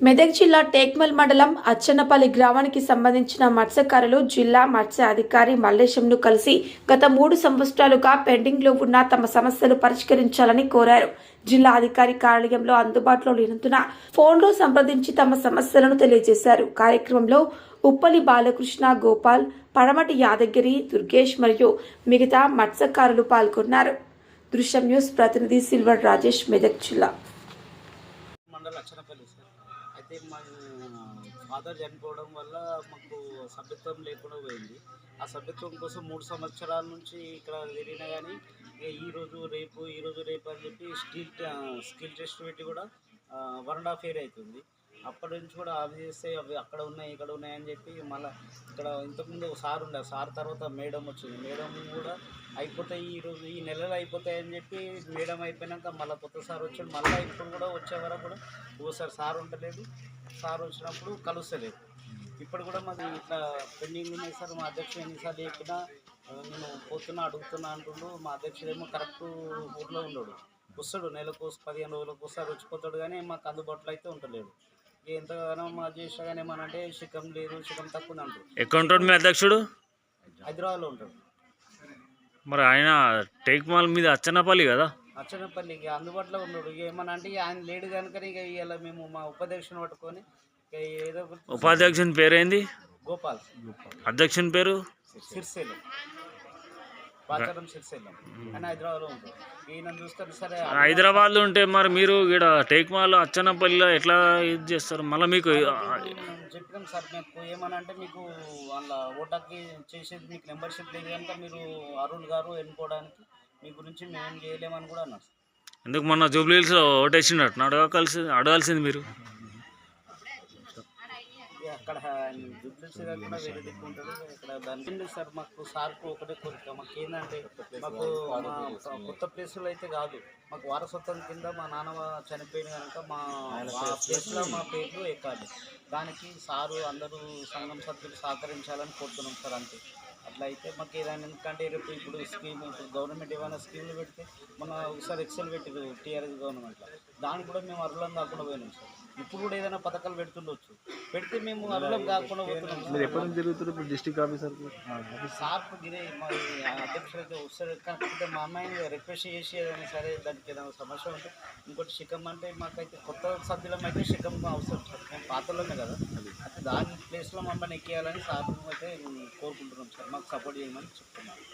మెదక్ జిల్లా టేక్మల్ మండలం అచ్చన్నపల్లి గ్రామానికి సంబంధించిన మత్స్యకారులు జిల్లా మత్స్య అధికారి మల్లేశంను కలిసి గత మూడు సంవత్సరాలుగా పెండింగ్లో ఉన్న తమ సమస్యలు పరిష్కరించాలని కోరారు. జిల్లా అధికారి కార్యాలయంలో అందుబాటులో లేనందున ఫోన్లో సంప్రదించి తమ సమస్యలను తెలియజేశారు. కార్యక్రమంలో ఉప్పలి బాలకృష్ణ గోపాల్ పడమటి యాదగిరి దుర్గేష్ మరియు మిగతా మత్స్యకారులు పాల్గొన్నారు. దృశ్యం న్యూస్ ప్రతినిధి సిల్వర్ రాజేష్ మెదక్ జిల్లా. అయితే మా ఫాదర్ చనిపోవడం వల్ల మాకు సభ్యత్వం లేకుండా పోయింది. ఆ సభ్యత్వం కోసం మూడు సంవత్సరాల నుంచి ఇక్కడ తిరిగినా కానీ ఈరోజు ఈ రోజు రేపు ఈ రోజు రేపు అని చెప్పి స్కిల్ స్కిల్ టెస్ట్ పెట్టి కూడా వన్ అండ్ హాఫ్ ఇయర్ అవుతుంది. అప్పటి నుంచి కూడా అవి చేస్తే అవి అక్కడ ఉన్నాయి ఇక్కడ ఉన్నాయి అని చెప్పి మళ్ళీ ఇక్కడ ఇంతకుముందు ఒక సార్ ఉండే సార్ తర్వాత మేడం వచ్చింది. మేడం కూడా అయిపోతాయి ఈ రోజు ఈ నెలలో అయిపోతాయి అని చెప్పి మేడం అయిపోయినాక మళ్ళీ కొత్త సార్ వచ్చాడు. మళ్ళీ ఇప్పుడు కూడా వచ్చే వరకు కూడా ఓసారి సార్ ఉండలేదు. సార్ వచ్చినప్పుడు కలుస్తలేదు. ఇప్పుడు కూడా మాది ఇట్లా పెండింగ్ ఉన్నాయి సార్ మా అధ్యక్షుడు ఎన్నిసార్లు చెప్పినా నేను పోతున్నా అడుగుతున్నా అంటుండు మా అధ్యక్షుడు ఏమో కరెక్ట్ ఊర్లో ఉండడు. వస్తాడు నెలకు పదిహేను రోజులకు ఒకసారి వచ్చిపోతాడు కానీ మాకు అందుబాటులో అయితే ఉండలేడు ఎంతగానో మా చేసినా కానీ ఏమనంటే శిఖం లేదు శిఖం తక్కువ అంటారు ఎక్కడ ఉంటాడు మీ అధ్యక్షుడు? హైదరాబాద్లో ఉంటాడు. మరి ఆయన టేక్ మాల్ మీద అచ్చనపల్లి కదా? అచ్చనపల్లి ఇక అందుబాటులో ఉన్నాడు. ఇక ఏమన్నా అంటే ఆయన లేడు కనుక ఇక ఇవాళ మేము మా ఉపాధ్యక్షుని పట్టుకొని ఇక ఏదో ఒకటి ఉపాధ్యక్షుని పేరేంది? గోపాల్. అధ్యక్షుని పేరు? సిరిసేలం పాచారం సిరిసేలం ఆయన హైదరాబాద్లో ఉంటాడు. ఈయన చూస్తారు సరే హైదరాబాద్లో ఉంటే మరి మీరు ఇక్కడ టేక్ మాల్ అచ్చనపల్లిలో ఎట్లా ఇది చేస్తారు? మళ్ళీ మీకు చెప్పినాం సార్ మీకు ఏమని అంటే మీకు వాళ్ళ ఓటాకి చేసేది మీకు మెంబర్షిప్ లేదు కనుక మీరు అరుణ్ గారు ఎన్నుకోవడానికి మీ గురించి మేము చేయలేమని కూడా అన్నారు. ఎందుకు మొన్న జూబ్లీహిల్స్ ఓటేసిండట అడగాల్సి అడగాల్సింది మీరు. అక్కడ జుబ్లీస్ కాకుండా వేరే దిక్కు ఉంటుంది. ఇక్కడ దాని సార్ మాకు సార్కు ఒకటే కోరిక. మాకు ఏంటంటే మాకు కొత్త ప్లేసులు అయితే కాదు. మాకు వారసత్వం కింద మా నాన్న చనిపోయిన కనుక మా ప్లేస్లో మా పేర్లు ఎక్కాలి. దానికి సారు అందరూ సంఘం సభ్యులు సహకరించాలని కోరుతున్నాం సార్ అంతే. అట్లా అయితే మాకు ఏదైనా ఎందుకంటే రేపు ఇప్పుడు స్కీమ్ ఇప్పుడు గవర్నమెంట్ ఏమైనా స్కీములు పెడితే మన ఒకసారి ఎక్సెల్ పెట్టారు టీఆర్ఎస్ గవర్నమెంట్లో. దానికి కూడా మేము అర్హులం కాకుండా పోయినాం సార్. ఇప్పుడు కూడా ఏదైనా పథకాలు పెడుతుండొచ్చు. పెడితే మేము అర్హులం కాకుండా పోతున్నాం. మీరు ఎప్పటి నుంచి తిరుగుతారు ఇప్పుడు డిస్టిక్ ఆఫీసర్ సార్ ఇదే మరి అధ్యక్షుడు అయితే వస్తారు. కాకపోతే మా అమ్మాయిని రిక్వెస్ట్ చేసి ఏదైనా సరే దానికి ఏదైనా సమస్య ఉంటే ఇంకోటి శిఖం అంటే మాకైతే కొత్త సభ్యులం అయితే శిఖం అవసరం. సార్ మేము పాతలోనే కదా. అయితే దాని ప్లేస్లో మమ్మల్ని ఎక్కియాలని సార్ అయితే కోరుకుంటున్నాం సార్. మాకు సపోర్ట్ చేయమని చెప్తున్నాను